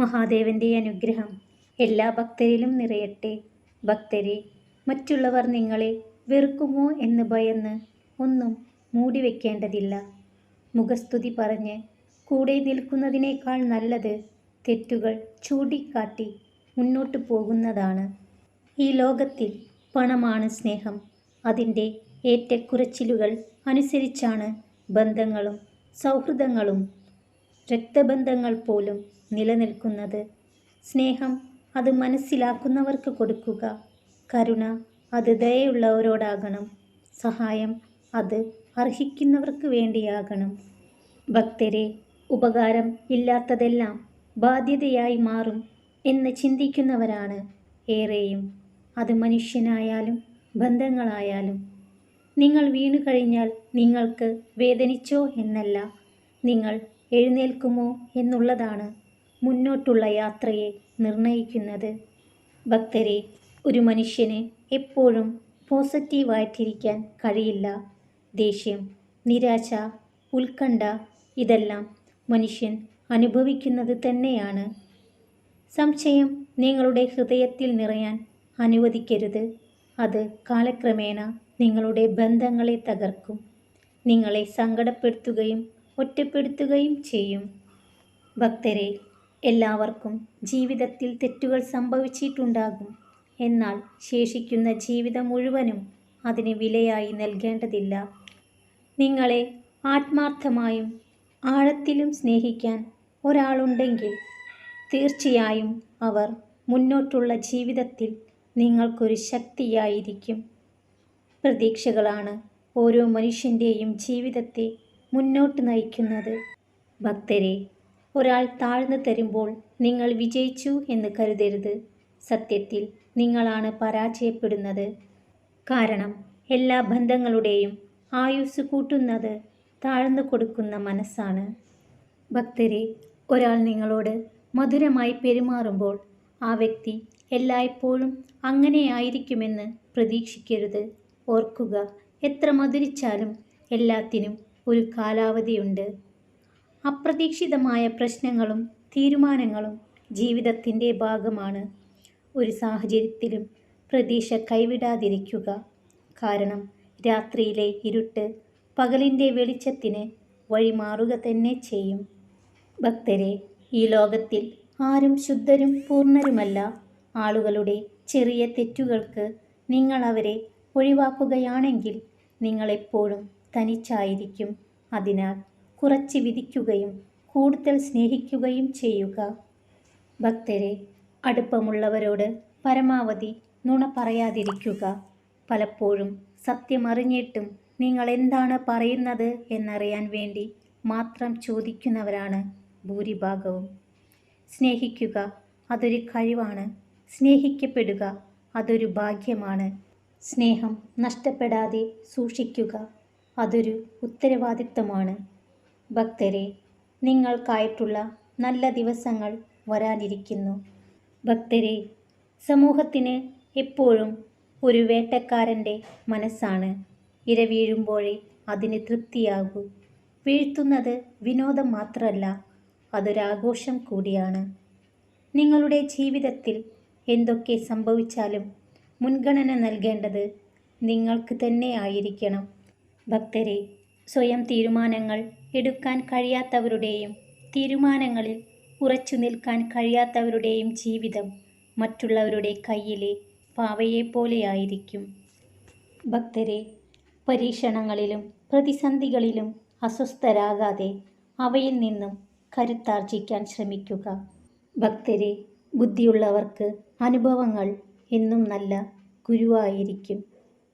മഹാദേവന്റെ അനുഗ്രഹം എല്ലാ ഭക്തരിലും നിറയട്ടെ. ഭക്തരെ മറ്റുള്ളവർ നിങ്ങളെ വെറുക്കുമോ എന്ന് ഭയന്ന് ഒന്നും മൂടി വയ്ക്കേണ്ടതില്ല മുഖസ്തുതി പറഞ്ഞ് കൂടെ നിൽക്കുന്നതിനേക്കാൾ നല്ലത് തെറ്റുകൾ ചൂണ്ടിക്കാട്ടി മുന്നോട്ട് പോകുന്നതാണ്. ഈ ലോകത്തിൽ പണമാണ് സ്നേഹം. അതിന്റെ ഏറ്റക്കുറച്ചിലുകൾ അനുസരിച്ചാണ് ബന്ധങ്ങളും സൗഹൃദങ്ങളും രക്തബന്ധങ്ങൾ പോലും നിലനിൽക്കുന്നത്. സ്നേഹം അത് മനസ്സിലാക്കുന്നവർക്ക് കൊടുക്കുക. കരുണ അത് ദയയുള്ളവരോടാകണം. സഹായം അത് അർഹിക്കുന്നവർക്ക് വേണ്ടിയാകണം. ഭക്തരെ ഉപകാരം ഇല്ലാത്തതെല്ലാം ബാധ്യതയായി മാറും എന്ന് ചിന്തിക്കുന്നവരാണ് ഏറെയും. അത് മനുഷ്യനായാലും ബന്ധങ്ങളായാലും. നിങ്ങൾ വീണു കഴിഞ്ഞാൽ നിങ്ങൾക്ക് വേദനിച്ചോ എന്നല്ല. നിങ്ങൾ എഴുന്നേൽക്കുമോ എന്നുള്ളതാണ് മുന്നോട്ടുള്ള യാത്രയെ നിർണയിക്കുന്നത്. ഭക്തരെ ഒരു മനുഷ്യന് എപ്പോഴും പോസിറ്റീവായിട്ടിരിക്കാൻ കഴിയില്ല. ദേഷ്യം നിരാശ ഉത്കണ്ഠ ഇതെല്ലാം മനുഷ്യൻ അനുഭവിക്കുന്നത് തന്നെയാണ്. സംശയം നിങ്ങളുടെ ഹൃദയത്തിൽ നിറയാൻ അനുവദിക്കരുത്. അത് കാലക്രമേണ നിങ്ങളുടെ ബന്ധങ്ങളെ തകർക്കും. നിങ്ങളെ സങ്കടപ്പെടുത്തുകയും ഒറ്റപ്പെടുത്തുകയും ചെയ്യും. ഭക്തരെ എല്ലാവർക്കും ജീവിതത്തിൽ തെറ്റുകൾ സംഭവിച്ചിട്ടുണ്ടാകും. എന്നാൽ ശേഷിക്കുന്ന ജീവിതം മുഴുവനും അതിന് വിലയായി നൽകേണ്ടതില്ല. നിങ്ങളെ ആത്മാർത്ഥമായും ആഴത്തിലും സ്നേഹിക്കാൻ ഒരാളുണ്ടെങ്കിൽ തീർച്ചയായും അവർ മുന്നോട്ടുള്ള ജീവിതത്തിൽ നിങ്ങൾക്കൊരു ശക്തിയായിരിക്കും. പ്രതീക്ഷകളാണ് ഓരോ മനുഷ്യന്റെയും ജീവിതത്തെ മുന്നോട്ട് നയിക്കുന്നത്. ഭക്തരെ ഒരാൾ താഴ്ന്നു തരുമ്പോൾ നിങ്ങൾ വിജയിച്ചു എന്ന് കരുതരുത്. സത്യത്തിൽ നിങ്ങളാണ് പരാജയപ്പെടുന്നത്. കാരണം എല്ലാ ബന്ധങ്ങളുടെയും ആയുസ് കൂട്ടുന്നത് താഴ്ന്നു കൊടുക്കുന്ന മനസ്സാണ്. ഭക്തരെ ഒരാൾ നിങ്ങളോട് മധുരമായി പെരുമാറുമ്പോൾ ആ വ്യക്തി എല്ലായ്പ്പോഴും അങ്ങനെയായിരിക്കുമെന്ന് പ്രതീക്ഷിക്കരുത്. ഓർക്കുക എത്ര മധുരിച്ചാലും എല്ലാത്തിനും ഒരു കാലാവധിയുണ്ട്. അപ്രതീക്ഷിതമായ പ്രശ്നങ്ങളും തീരുമാനങ്ങളും ജീവിതത്തിന്റെ ഭാഗമാണ്. ഒരു സാഹചര്യത്തിലും പ്രതീക്ഷ കൈവിടാതിരിക്കുക. കാരണം രാത്രിയിലെ ഇരുട്ട് പകലിന്റെ വെളിച്ചത്തിന് വഴിമാറുക തന്നെ ചെയ്യും. ഭക്തരെ ഈ ലോകത്തിൽ ആരും ശുദ്ധരും പൂർണരുമല്ല. ആളുകളുടെ ചെറിയ തെറ്റുകൾക്ക് നിങ്ങൾ അവരെ ഒഴിവാക്കുകയാണെങ്കിൽ നിങ്ങളെപ്പോഴും തനിച്ചായിരിക്കും. അതിനാൽ കുറച്ച് വിധിക്കുകയും കൂടുതൽ സ്നേഹിക്കുകയും ചെയ്യുക. ഭക്തരെ അടുപ്പമുള്ളവരോട് പരമാവധി നുണ പറയാതിരിക്കുക. പലപ്പോഴും സത്യമറിഞ്ഞിട്ടും നിങ്ങൾ എന്താണ് പറയുന്നത് എന്നറിയാൻ വേണ്ടി മാത്രം ചോദിക്കുന്നവരാണ് ഭൂരിഭാഗവും. സ്നേഹിക്കുക അതൊരു കഴിവാണ്. സ്നേഹിക്കപ്പെടുക അതൊരു ഭാഗ്യമാണ്. സ്നേഹം നഷ്ടപ്പെടാതെ സൂക്ഷിക്കുക. അതൊരു ഉത്തരവാദിത്തമാണ്. ഭക്തരെ നിങ്ങൾക്കായിട്ടുള്ള നല്ല ദിവസങ്ങൾ വരാനിരിക്കുന്നു. ഭക്തരെ സമൂഹത്തിന് എപ്പോഴും ഒരു വേട്ടക്കാരന്റെ മനസ്സാണ്. ഇര വീഴുമ്പോഴേ അതിന് തൃപ്തിയാകൂ. വീഴ്ത്തുന്നത് വിനോദം മാത്രമല്ല അതൊരാഘോഷം കൂടിയാണ്. നിങ്ങളുടെ ജീവിതത്തിൽ എന്തൊക്കെ സംഭവിച്ചാലും മുൻഗണന നൽകേണ്ടത് നിങ്ങൾക്ക് തന്നെ ആയിരിക്കണം. ഭക്തരെ സ്വയം തീരുമാനങ്ങൾ എടുക്കാൻ കഴിയാത്തവരുടെയും തീരുമാനങ്ങളിൽ ഉറച്ചു നിൽക്കാൻ കഴിയാത്തവരുടെയും ജീവിതം മറ്റുള്ളവരുടെ കയ്യിലെ പാവയെപ്പോലെയായിരിക്കും. ഭക്തരെ പരീക്ഷണങ്ങളിലും പ്രതിസന്ധികളിലും അസ്വസ്ഥരാകാതെ അവയിൽ നിന്നും കരുത്താർജിക്കാൻ ശ്രമിക്കുക. ഭക്തരെ ബുദ്ധിയുള്ളവർക്ക് അനുഭവങ്ങൾ എന്നും നല്ല ഗുരുവായിരിക്കും.